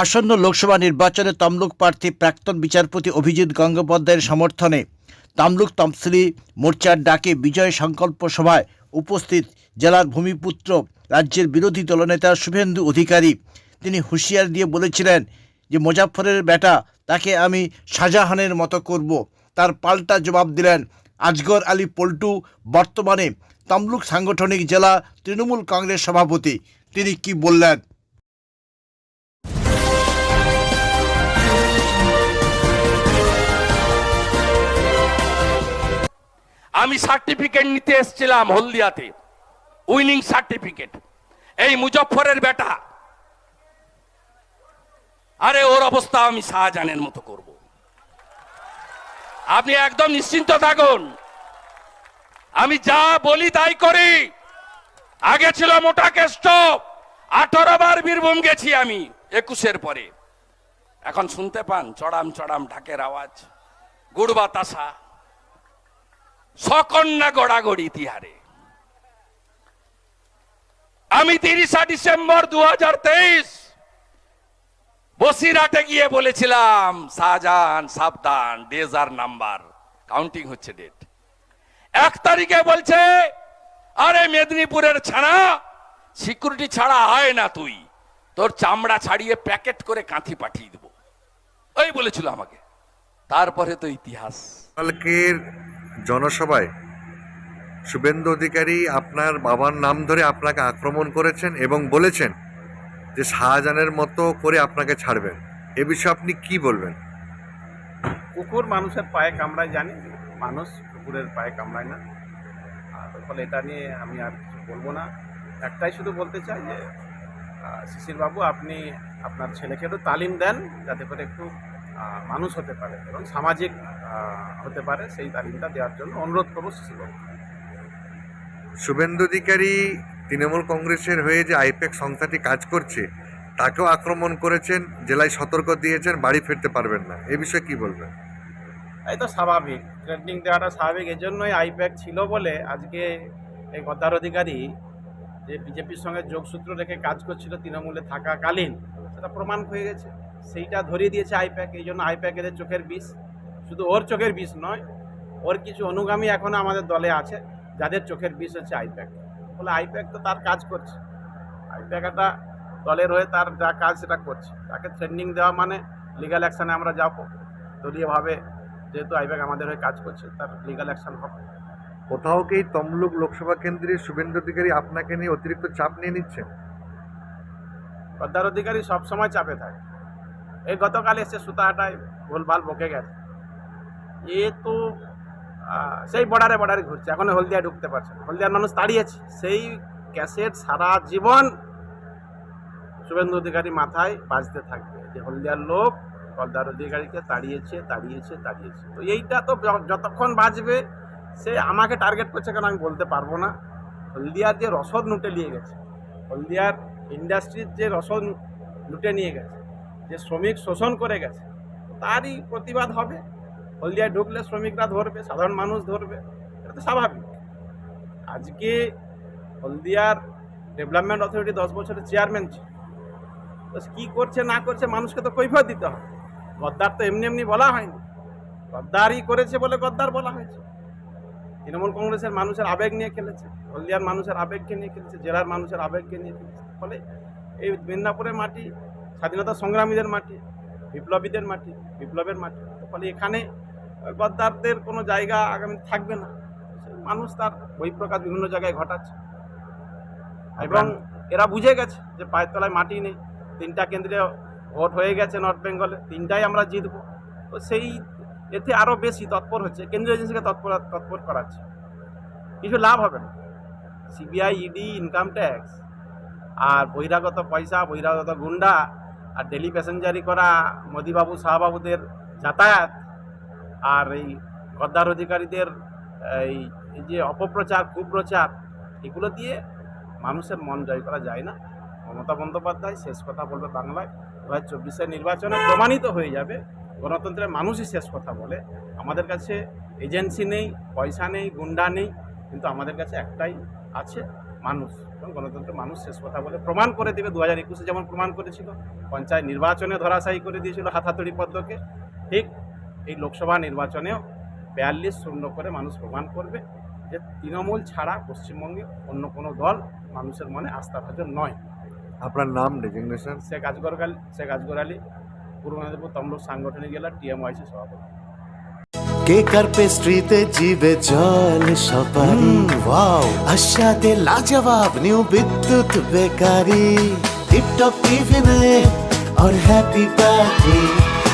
আসন্ন লোকসভা নির্বাচনে তমলুক প্রার্থী প্রাক্তন বিচারপতি অভিজিৎ গঙ্গোপাধ্যায়ের সমর্থনে তমলুক তমসিলি মোর্চার ডাকে বিজয় সংকল্প সভায় উপস্থিত জেলার ভূমিপুত্র, রাজ্যের বিরোধী দলনেতা শুভেন্দু অধিকারী। তিনি হুঁশিয়ার দিয়ে বলেছিলেন যে মুজাফরের বেটা, তাকে আমি শাহজাহানের মতো করব। তার পাল্টা জবাব দিলেন আজগর আলী পল্টু, বর্তমানে তমলুক সাংগঠনিক জেলা তৃণমূল কংগ্রেস সভাপতি। তিনি কি বললেন? আমি সার্টিফিকেট নিতে এসেছিলাম হলদিয়াতে। Winning certificate. এই মুজফ্ফরের বেটা। আরে ওর অবস্থা আমি শাহজাহানের মতো করব। আপনি একদম নিশ্চিন্ত থাকুন। আমি যা বলি তাই করি। আগে ছিল মোটা কেষ্ট, আঠারো বার বীরভূম গেছি আমি একুশের পরে। এখন শুনতে পান, চড়াম চড়াম ঢাকের আওয়াজ। গুড় বাতাসা। সকন্যা গড়াগড়ি তিহারে আমি তিরিশা ডিসেম্বর দু বসিরহাটে গিয়ে বলেছিলাম, শাহজাহান, সাবধান ডেজার নাম্বার কাউন্টিং হচ্ছে ডেট এক তারিখে বলছে, আরে মেদিনীপুরের ছাড়া সিকিউরিটি ছাড়া হয় না তুই, তোর চামড়া ছাড়িয়ে প্যাকেট করে কাঁথি পাঠিয়ে দেবো। ওই বলেছিল আমাকে। তারপরে তো ইতিহাস। কালকের জনসভায় শুভেন্দু অধিকারী আপনার বাবার নাম ধরে আপনাকে আক্রমণ করেছেন এবং বলেছেন যে শাহজাহানের মতো করে আপনাকে ছাড়বেন। এ বিষয়ে আপনি কি বলবেন? কুকুর মানুষের পায়ে কামড়ায় জানি, মানুষ কুকুরের পায়ে কামড়ায় না। ফলে এটা নিয়ে আমি আর কিছু বলব না। একটাই শুধু বলতে চাই যে শিশিরবাবু আপনি আপনার ছেলেকে একটু তালিম দেন যাতে করে একটু মানুষ হতে পারে এবং সামাজিক হতে পারে সেই তালিমটা দেওয়ার জন্য অনুরোধ করব শিশির বাবু শুভেন্দু অধিকারী তৃণমূল কংগ্রেসের হয়ে যে আইপ্যাক সংস্থাটি কাজ করছে তাকেও আক্রমণ করেছেন জেলায় সতর্ক দিয়েছেন বাড়ি ফিরতে পারবেন না। এ বিষয়ে কি বলবেন? এই তো স্বাভাবিক। ট্রেনিং দেওয়াটা স্বাভাবিক। এই জন্যই আইপ্যাক ছিল বলে আজকে এই গদ্দার অধিকারী যে বিজেপির সঙ্গে যোগসূত্র রেখে কাজ করছিল তৃণমূলে থাকাকালীন সেটা প্রমাণ হয়ে গেছে। সেইটা ধরিয়ে দিয়েছে আইপ্যাক এই জন্য আইপ্যাক এদের চোখের বিষ। শুধু ওর চোখের বিষ নয় ওর কিছু অনুগামী এখনও আমাদের দলে আছে যাদের চোখের বিষ হচ্ছে আইপ্যাক। ফলে আইপ্যাক তো তার কাজ করছে। আইপ্যাক একটা দলের হয়ে তার যা কাজ সেটা করছে। তাকে ট্রেনিং দেওয়া মানে লিগাল অ্যাকশানে আমরা যাব। দলীয়ভাবে যেহেতু আইপ্যাক আমাদের হয়ে কাজ করছে তার লিগাল অ্যাকশন হবে। কোথাও কি তমলুক লোকসভা কেন্দ্রে শুভেন্দু অধিকারী আপনাকে নিয়ে অতিরিক্ত চাপ নিয়ে নিচ্ছেন গদ্দার অধিকারী সবসময় চাপে থাকে। এই গতকাল এসে সুতাহাটায় ভুলভাল বকে গেছে। এ তো সেই বর্ডারে বর্ডারে ঘুরছে। এখন হলদিয়া ঢুকতে পারছে হলদিয়ার মানুষ তাড়িয়েছে সেই ক্যাসেট সারা জীবন শুভেন্দু অধিকারী মাথায় বাজতে থাকবে। যে হলদিয়ার লোক গদ্দার অধিকারীকে তাড়িয়েছে তাড়িয়েছে তাড়িয়েছে। তো এইটা তো যতক্ষণ বাজবে সে আমাকে টার্গেট করছে কেন আমি বলতে পারব না। হলদিয়ার যে রসদ লুটে নিয়ে গেছে, হলদিয়ার ইন্ডাস্ট্রির যে রসদ লুটে নিয়ে গেছে, যে শ্রমিক শোষণ করে গেছে, তারই প্রতিবাদ হবে। হলদিয়ায় ঢুকলে শ্রমিকরা ধরবে, সাধারণ মানুষ ধরবে, এটা তো স্বাভাবিক। আজকে হলদিয়ার ডেভেলপমেন্ট অথরিটি দশ বছরের চেয়ারম্যান ছিল। তো কী করছে, না করছে, মানুষকে তো কৈফিয়ত দিতে হবে। গদ্দার তো এমনি এমনি বলা হয়নি। গদ্দারই করেছে বলে গদ্দার বলা হয়েছে। তৃণমূল কংগ্রেসের মানুষের আবেগ নিয়ে খেলেছে, হলদিয়ার মানুষের আবেগকে নিয়ে খেলেছে, জেলার মানুষের আবেগকে নিয়ে খেলেছে। ফলে এই মেদিনীপুরের মাটি, স্বাধীনতা সংগ্রামীদের মাটি, বিপ্লবীদের মাটি, বিপ্লবের মাটি। ফলে এখানে গদ্দারদের কোনো জায়গা আগামী থাকবে না। মানুষ তার বহিঃপ্রকাশ বিভিন্ন জায়গায় ঘটাচ্ছে। এবং এরা বুঝে গেছে যে পায়ের তলায় মাটি নেই। তিনটা কেন্দ্রে ভোট হয়ে গেছে নর্থ বেঙ্গলে তিনটাই আমরা জিতবো। তো সেই এতে আরও বেশি তৎপর হচ্ছে। কেন্দ্রীয় এজেন্সিকে তৎপর তৎপর করাচ্ছে। কিছু লাভ হবে না। সিবিআই ইডি ইনকাম ট্যাক্স আর বহিরাগত পয়সা বহিরাগত গুন্ডা আর ডেলি প্যাসেঞ্জারি করা মোদিবাবু শাহবাবুদের যাতায়াত আর এই গদ্দার অধিকারীদের, এই যে অপপ্রচার, কুপ্রচার, এগুলো দিয়ে মানুষের মন জয় করা যায় না। মমতা বন্দ্যোপাধ্যায় শেষ কথা বলবে বাংলায়। দু হাজার চব্বিশের নির্বাচনে প্রমাণিত হয়ে যাবে। গণতন্ত্রের মানুষই শেষ কথা বলে। আমাদের কাছে এজেন্সি নেই, পয়সা নেই, গুন্ডা নেই, কিন্তু আমাদের কাছে একটাই আছে, মানুষ। এবং গণতন্ত্রের মানুষ শেষ কথা বলে প্রমাণ করে দেবে। দু হাজার একুশে যেমন প্রমাণ করেছিল, পঞ্চায়েত নির্বাচনে ধরাশায়ী করে দিয়েছিল হাতাতড়ি পদ্মকে। ঠিক এই লোকসভা নির্বাচনেও বিয়াল্লিশ শূন্য করে মানুষ প্রমাণ করবে যে তৃণমূল ছাড়া পশ্চিমবঙ্গে অন্য কোনো দল মানুষের মনে আস্থাভাজন নয় আপনার নাম ডেজিগনেশন শেখ আজগর আলী শেখ আজগর আলী পূর্ব মেদিনীপুর তমলুক সাংগঠনিক জেলা টিএমওয়াইসি সভাপতি কেক আর পেস্ট্রিতে জিবে জল সপারি ওয়াও আশাতে লাজবাব নিউ বিদ্যুৎ বেকারি টিপটপ টিফিনে और हैप्पी पार्टी